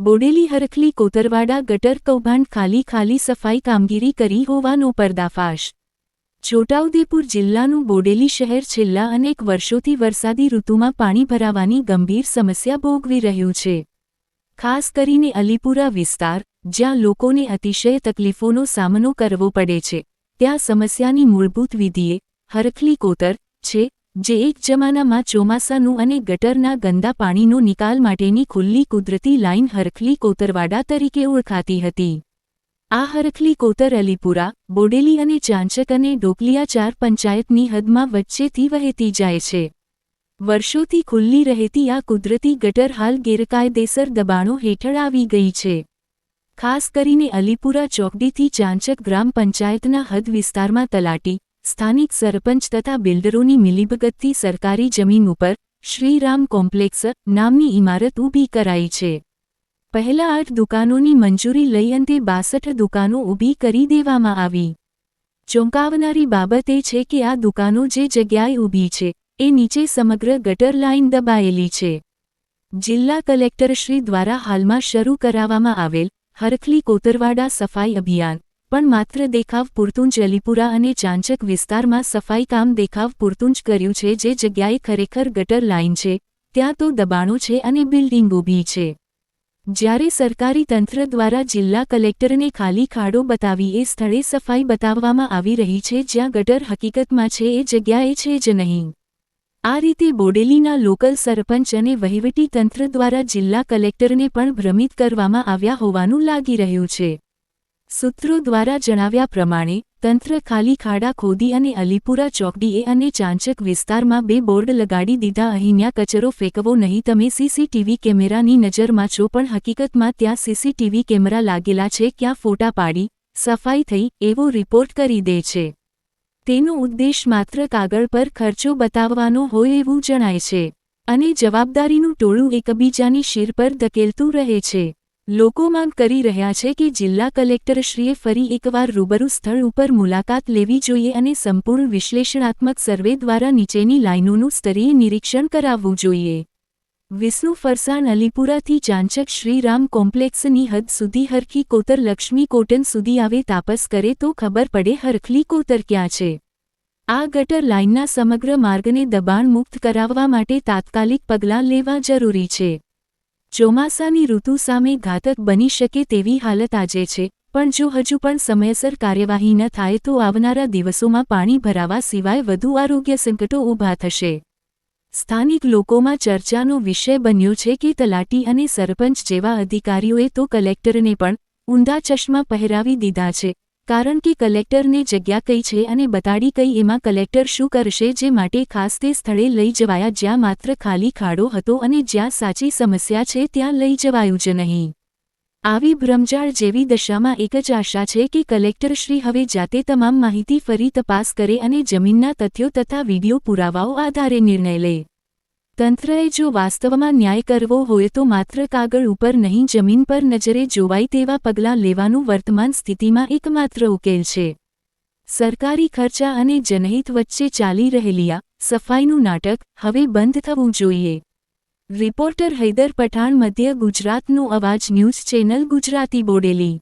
બોડેલી હરખલી કોતરવાડા ગટર કૌભાંડ ખાલી ખાલી સફાઈ કામગીરી કરી હોવાનો પર્દાફાશ. છોટાઉદેપુર જિલ્લાનું બોડેલી શહેર છેલ્લા અનેક વર્ષોથી વરસાદી ઋતુમાં પાણી ભરાવાની ગંભીર સમસ્યા ભોગવી રહ્યું છે. ખાસ કરીને અલીપુરા વિસ્તાર, જ્યાં લોકોને અતિશય તકલીફોનો સામનો કરવો પડે છે. ત્યાં સમસ્યાની મૂળભૂત વિધિએ હરખલી કોતર છે, જે એક જમાનામાં ચોમાસાનું અને ગટરના ગંદા પાણીનો નિકાલ માટેની ખુલ્લી કુદરતી લાઇન હરખલી કોતરવાડા તરીકે ઓળખાતી હતી. આ હરખલી કોતર અલીપુરા, બોડેલી અને ચાંચક અને ઢોકલિયા ચાર પંચાયતની હદમાં વચ્ચેથી વહેતી જાય છે. વર્ષોથી ખુલ્લી રહેતી આ કુદરતી ગટર હાલ ગેરકાયદેસર દબાણો હેઠળ આવી ગઈ છે. ખાસ કરીને અલીપુરા ચોકડીથી ચાંચક ગ્રામ પંચાયતના હદ વિસ્તારમાં તલાટી, સ્થાનિક સરપંચ તથા બિલ્ડરોની મિલીભગતથી સરકારી જમીન ઉપર શ્રીરામ કોમ્પ્લેક્સ નામની ઇમારત ઊભી કરાઈ છે. પહેલા આઠ દુકાનોની મંજૂરી લઈ અંતે બાસઠ દુકાનો ઊભી કરી દેવામાં આવી. ચોંકાવનારી બાબત એ છે કે આ દુકાનો જે જગ્યાએ ઊભી છે, એ નીચે સમગ્ર ગટર લાઇન દબાયેલી છે. જિલ્લા કલેક્ટરશ્રી દ્વારા હાલમાં શરૂ કરાવવામાં આવેલ હરખલી કોતરવાડા સફાઈ અભિયાન. પણ માત્ર દેખાવ પૂરતું જ અલીપુરા અને ચાંચક વિસ્તારમાં સફાઈ કામ દેખાવ પૂરતું જ કર્યું છે જે જગ્યાએ ખરેખર ગટર લાઇન છે, ત્યાં તો દબાણો છે અને બિલ્ડિંગ ઊભી છે. જ્યારે સરકારી તંત્ર દ્વારા જિલ્લા કલેક્ટરને ખાલી ખાડો બતાવી એ સ્થળે સફાઈ બતાવવામાં આવી રહી છે જ્યાં ગટર હકીકતમાં છે એ જગ્યાએ છે જ નહીં. આ રીતે બોડેલીના લોકલ સરપંચ અને વહીવટી તંત્ર દ્વારા જિલ્લા કલેક્ટરને પણ ભ્રમિત કરવામાં આવ્યા હોવાનું લાગી રહ્યું છે. સૂત્રો દ્વારા જણાવ્યા પ્રમાણે, તંત્ર ખાલી ખાડા ખોદી અને અલીપુરા ચોકડીએ અને ચાંચક વિસ્તારમાં બે બોર્ડ લગાડી દીધા. અહીંયા કચરો ફેંકવો નહીં, તમે સીસીટીવી કેમેરાની નજરમાં છો, પણ હકીકતમાં ત્યાં સીસીટીવી કેમેરા લાગેલા છે, ક્યાં ફોટા પાડી, સફાઈ થઈ, એવો રિપોર્ટ કરી દે છે. તેનો ઉદ્દેશ માત્ર કાગળ પર ખર્ચો બતાવવાનો હોય એવું જણાય છે અને જવાબદારીનું ટોળું એકબીજાની શિર પર ધકેલતું રહે છે. લોકો માંગ કરી રહ્યા છે કે જિલ્લા કલેક્ટરશ્રીએ ફરી એકવાર રૂબરૂ સ્થળ ઉપર મુલાકાત લેવી જોઈએ અને સંપૂર્ણ વિશ્લેષણાત્મક સર્વે દ્વારા નીચેની લાઇનોનું સ્તરીય નિરીક્ષણ કરાવવું જોઈએ. વિષ્ણુ ફરસાણ અલીપુરાથી ચાંચક શ્રીરામ કોમ્પ્લેક્સની હદ સુધી હરખી કોતર લક્ષ્મી કોટન સુધી આવે તાપસ કરે તો ખબર પડે હરખલી કોતર ક્યાં છે. આ ગટર લાઇનના સમગ્ર માર્ગને દબાણ મુક્ત કરાવવા માટે તાત્કાલિક પગલાં લેવા જરૂરી છે. ચોમાસાની ઋતુ સામે ઘાતક બની શકે તેવી હાલત આજે છે, પણ જો હજુ પણ સમયસર કાર્યવાહી ન થાય તો આવનારા દિવસોમાં પાણી ભરાવા સિવાય વધુ આરોગ્ય સંકટો ઊભા થશે. સ્થાનિક લોકોમાં ચર્ચાનો વિષય બન્યો છે કે તલાટી અને સરપંચ જેવા અધિકારીઓએ તો કલેક્ટરને પણ ઊંધા ચશ્મા પહેરાવી દીધા છે, કારણ કે કલેક્ટરને જગ્યા કઈ છે અને બતાડી કઈ એમાં કલેક્ટર શું કરશે જે માટે ખાસ તે સ્થળે લઈ જવાયા જ્યાં માત્ર ખાલી ખાડો હતો અને જ્યાં સાચી સમસ્યા છે ત્યાં લઈ જવાયું જ નહીં. આવી ભ્રમજાળ જેવી દશામાં એક જ આશા છે કે કલેક્ટરશ્રી હવે જાતે તમામ માહિતી ફરી તપાસ કરે અને જમીનના તથ્યો તથા વીડિયો પુરાવાઓ આધારે નિર્ણય લે. તંત્રએ જો વાસ્તવમાં ન્યાય કરવો હોય તો માત્ર કાગળ ઉપર નહીં, જમીન પર નજરે જોવાય તેવા પગલાં લેવાનું વર્તમાન સ્થિતિમાં એકમાત્ર ઉકેલ છે. સરકારી ખર્ચા અને જનહિત વચ્ચે ચાલી રહેલી આ સફાઈનું નાટક હવે બંધ થવું જોઈએ. રિપોર્ટર હૈદર પઠાણ મધ્ય ગુજરાતનું અવાજ ન્યૂઝ ચેનલ ગુજરાતી બોડેલી.